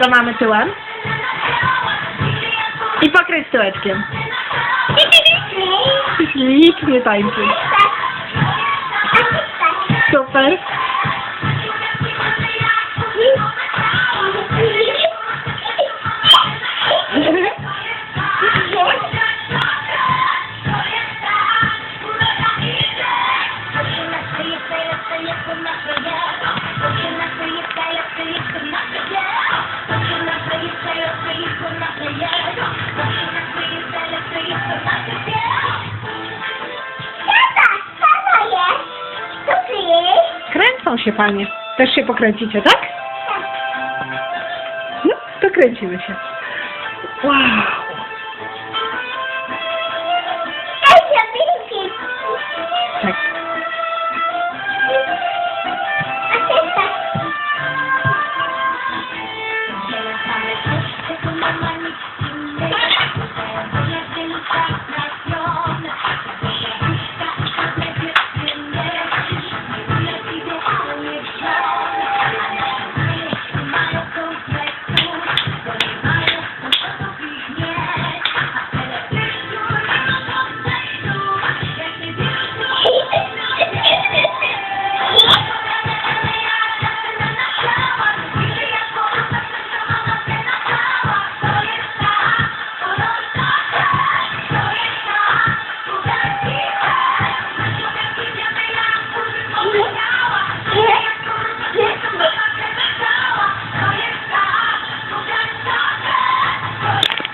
do mamy tyłem. I pokręć tyłeczkiem. Ślicznie tańczy. Super. Kręcą się panie. Też się pokręcicie, tak? No, to kręcimy się. Wow.